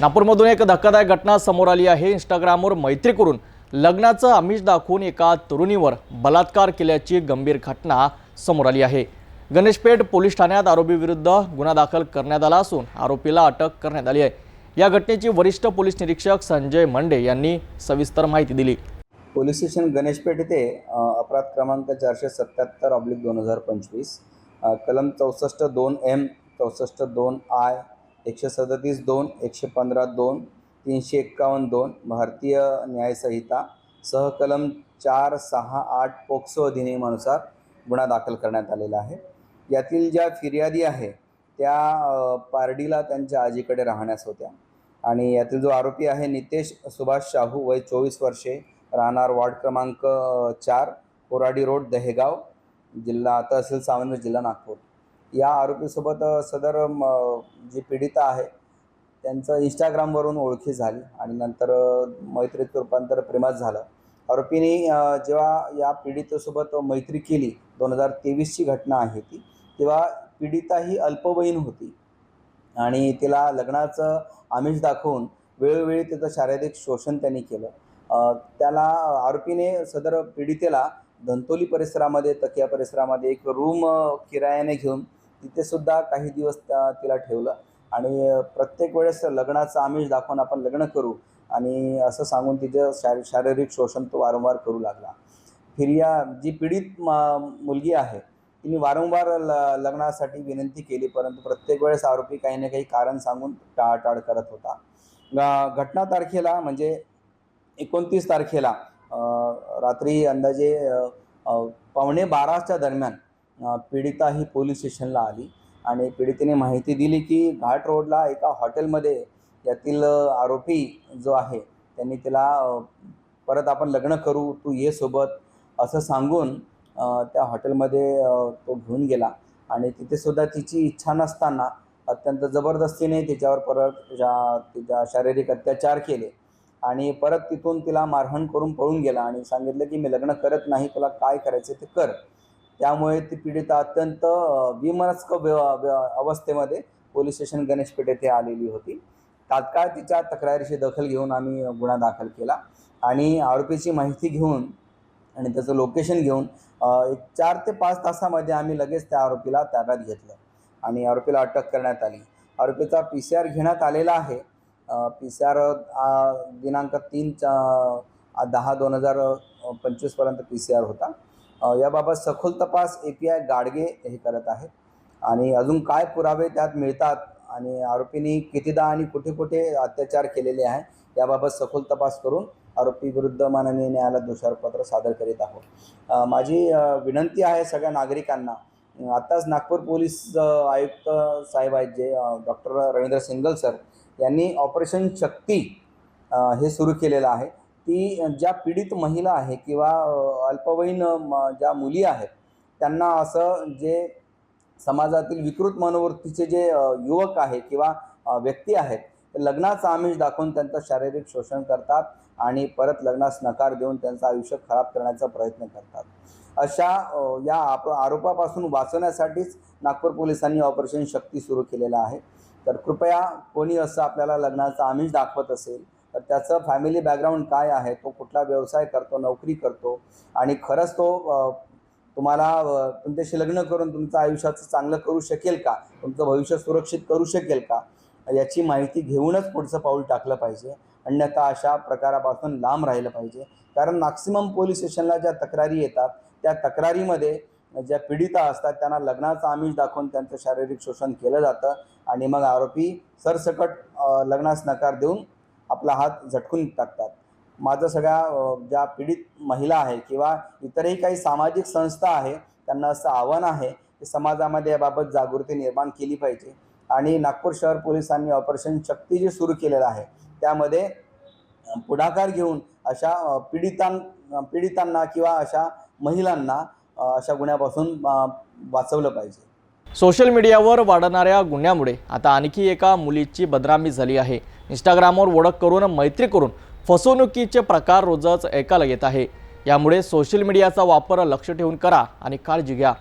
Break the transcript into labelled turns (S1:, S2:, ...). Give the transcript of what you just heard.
S1: नागपूरमधून एक धक्कादायक घटना समोर आली आहे. इंस्टाग्रामवर मैत्री करून लग्नाचं आमिष दाखवून एका तरुणीवर बलात्कार केल्याची गंभीर घटना समोर आली आहे. गणेशपेठ पोलीस ठाण्यात आरोपीविरुद्ध गुन्हा दाखल करण्यात आला असून आरोपीला अटक करण्यात आली आहे. या घटनेची वरिष्ठ पोलीस निरीक्षक संजय मंडे यांनी सविस्तर माहिती दिली.
S2: पोलीस स्टेशन गणेशपेठ येथे अपराध क्रमांक चारशे सत्याहत्तर ऑब्लिक दोन हजार पंचवीस कलम चौसष्ट दोन एम चौसष्ट दोन आय एकशे सदतीस दोन एकशे पंधरा दोन तीनशे एक्कावन्न दोन भारतीय न्यायसंहिता सहकलम चार सहा आठ पोक्सो अधिनियमानुसार गुन्हा दाखल करण्यात आलेला आहे. यातील ज्या फिर्यादी आहे त्या पारडीला त्यांच्या आजीकडे राहण्यास होत्या. आणि यातील जो आरोपी आहे नितेश सुभाष शाहू वय चोवीस वर्षे राहणार वार्ड क्रमांक चार कोराडी रोड दहेगाव जिल्हा तहसील सावंत जिल्हा नागपूर. या आरोपीसोबत सदर म, जी पीडिता आहे त्यांचं इंस्टाग्रामवरून ओळखी झाली आणि नंतर मैत्रीत रूपांतर प्रेमात झालं. आरोपीने जेव्हा या पीडितेसोबत मैत्री केली दोन हजार तेवीसची घटना आहे ती तेव्हा पीडिता ही अल्पवयीन होती आणि तिला लग्नाचं आमिष दाखवून वेळोवेळी तिचं शारीरिक शोषण त्यांनी केलं. त्याला आरोपीने सदर पीडितेला धंतोली परिसरामध्ये तकिया परिसरामध्ये एक रूम किरायाने घेऊन तिथे सुद्धा काही दिवस तिला ठेवलं. आणि प्रत्येक वेळेस लग्नाचं आमिष दाखवून आपण लग्न करू. आणि असं सांगून तिचं शारी शारीरिक शोषण तो वारंवार करू लागला. फिर्या जी पीडित म- मुलगी आहे तिने वारंवार ल लग्नासाठी विनंती केली. परंतु प्रत्येक वेळेस आरोपी काही ना काही कारण सांगून टाळाटाळ करत होता. घटना तारखेला म्हणजे एकोणतीस तारखेला रात्री अंदाजे पावणे बाराच्या दरम्यान पीडिता ही पोलीस स्टेशनला आली आणि पीडितेने माहिती दिली की घाट रोडला एका हॉटेलमध्ये यातील आरोपी जो आहे त्यांनी तिला परत आपण लग्न करू तू ये सोबत असं सांगून त्या हॉटेलमध्ये तो घेऊन गेला. आणि तिथेसुद्धा तिची इच्छा नसताना अत्यंत जबरदस्तीने तिच्यावर परत ज्या तिच्या शारीरिक अत्याचार केले. आणि परत तिथून तिला मारहाण करून पळून गेला आणि सांगितलं की मी लग्न करत नाही तुला काय करायचं ते कर. त्यामुळे ती पीडिता अत्यंत विमनस्क व्य- व्य- अवस्थेमध्ये पोलीस स्टेशन गणेशपेठ येथे आलेली होती. तात्काळ तिच्या तक्रारीची दखल घेऊन आम्ही गुन्हा दाखल केला. आणि आरोपीची माहिती घेऊन आणि त्याचं लोकेशन घेऊन एक चार ते पाच तासामध्ये आम्ही लगेच त्या आरोपीला ताब्यात घेतलं आणि आरोपीला अटक करण्यात आली. आरोपीचा पी सी आर घेण्यात आलेला आहे. पी सी आर दिनांक तीन चा दहा दोन हजार पंचवीसपर्यंत पी सी आर होता. याबाबत सखोल तपास ए पी आय गाडगे हे करत आहेत. आणि अजून काय पुरावे त्यात मिळतात आणि आरोपींनी कितीदा आणि कुठे कुठे अत्याचार केलेले आहे याबाबत सखोल तपास करून आरोपी विरुद्ध माननीय न्यायालयात दोषारोपपत्र सादर करीत आहोत. माझी विनंती आहे सगळ्या नागरिकांना आत्ताच नागपूर पोलीस आयुक्त साहेब आहेत जे डॉक्टर रवींद्र सिंगल सर यांनी ऑपरेशन शक्ती हे सुरू केलेलं आहे. ती ज्या पीडित महिला आहे किंवा अल्पवयीन म- ज्या मुली आहेत त्यांना असं जे समाजातील विकृत मनोवृत्तीचे जे युवक आहे किंवा व्यक्ती आहेत ते लग्नाचं आमिष दाखवून त्यांचं शारीरिक शोषण करतात आणि परत लग्नास नकार देऊन त्यांचं आयुष्य खराब करण्याचा प्रयत्न करतात. अशा या आप आरोपापासून वाचवण्यासाठीच नागपूर पोलिसांनी ऑपरेशन शक्ती सुरू केलेलं आहे. तर कृपया कोणी असं आपल्याला लग्नाचं आमिष दाखवत असेल तर त्याचं फॅमिली बॅकग्राऊंड काय आहे? तो कुठला व्यवसाय करतो नोकरी करतो? आणि खरंच तो तुम्हाला तुमच्याशी लग्न करून तुमचं आयुष्याचं चांगलं करू शकेल का? तुमचं भविष्य सुरक्षित करू शकेल का? याची माहिती घेऊनच पुढचं पाऊल टाकलं पाहिजे. अन्यथा अशा प्रकारापासून लांब राहिलं पाहिजे. कारण मॅक्सिमम पोलीस स्टेशनला ज्या तक्रारी येतात त्या तक्रारीमध्ये ज्या पीडिता असतात त्यांना लग्नाचं आमिष दाखवून त्यांचं शारीरिक शोषण केलं जातं. आणि मग आरोपी सरसकट लग्नास नकार देऊन आपला हात झटकून टाकतात. माझं सगळ्या ज्या पीडित महिला आहे किंवा इतरही काही सामाजिक संस्था आहे त्यांना असं आव्हान आहे की समाजामध्ये याबाबत जागृती निर्माण केली पाहिजे. आणि नागपूर शहर पोलिसांनी ऑपरेशन शक्ती जे सुरू केलेलं आहे त्यामध्ये पुढाकार घेऊन अशा पीडितां पीडितांना किंवा अशा महिलांना अशा गुन्ह्यापासून वाचवलं पाहिजे.
S1: सोशल मीडियावर वाढणाऱ्या गुन्ह्यामुळे आता आणखी एका मुलीची बदनामी झाली आहे. इंस्टाग्रामवर ओळख करून मैत्री करून फसवणुकीचे प्रकार रोजच ऐकायला येत आहे. यामुळे सोशल मीडियाचा वापर लक्ष ठेवून करा आणि काळजी घ्या.